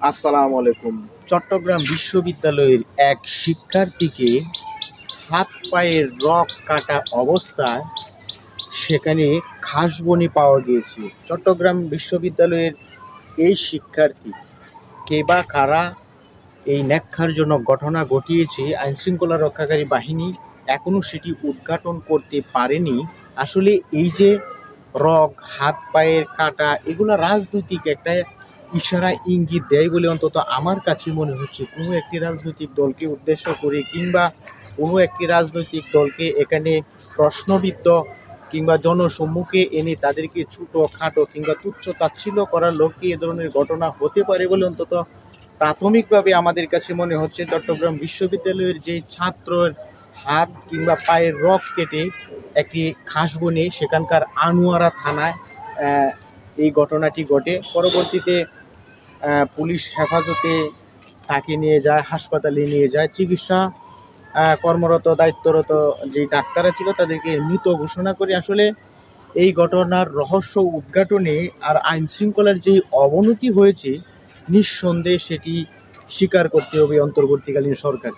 আসসালামু আলাইকুম। চট্টগ্রাম বিশ্ববিদ্যালয়ের এক শিক্ষার্থীকে হাত পায়ের রক কাটা অবস্থায় সেখানে খাসবনি পাওয়া গিয়েছে। চট্টগ্রাম বিশ্ববিদ্যালয়ের এই শিক্ষার্থী কে বা কারা, এই ন্যাক্কারজনক ঘটনা ঘটিয়েছে, আইনশৃঙ্খলা রক্ষাকারী বাহিনী এখনও সেটি উদ্ঘাটন করতে পারেনি। আসলে এই যে রক, হাত পায়ের কাটা, এগুলো রাজনৈতিক একটা ইশারা ইঙ্গিত দেয় বলে অন্তত আমার কাছে মনে হচ্ছে কোনো একটি রাজনৈতিক দলকে উদ্দেশ্য করে কিংবা কোনো একটি রাজনৈতিক দলকে এখানে প্রশ্নবিদ্ধ কিংবা জনসম্মুখে এনে তাদেরকে ছোটো, খাটো কিংবা তুচ্ছ তাচ্ছিল্য করার লক্ষ্যে এ ধরনের ঘটনা হতে পারে বলে অন্তত প্রাথমিকভাবে আমাদের কাছে মনে হচ্ছে চট্টগ্রাম বিশ্ববিদ্যালয়ের যে ছাত্রের হাত কিংবা পায়ের রক কেটে একটি খাস বনে সেখানকার আনোয়ারা থানায় এই ঘটনাটি ঘটে। পরবর্তীতে পুলিশ হেফাজতে তাকে নিয়ে যায়, হাসপাতালে নিয়ে যায়। চিকিৎসা কর্মরত, দায়িত্বরত যে ডাক্তাররা ছিল, তাদেরকে মৃত ঘোষণা করে। আসলে এই ঘটনার রহস্য উদ্ঘাটনে আর আইন শৃঙ্খলার যে অবনতি হয়েছে, নিঃসন্দেহে সেটি স্বীকার করতে হবে অন্তর্বর্তীকালীন সরকার।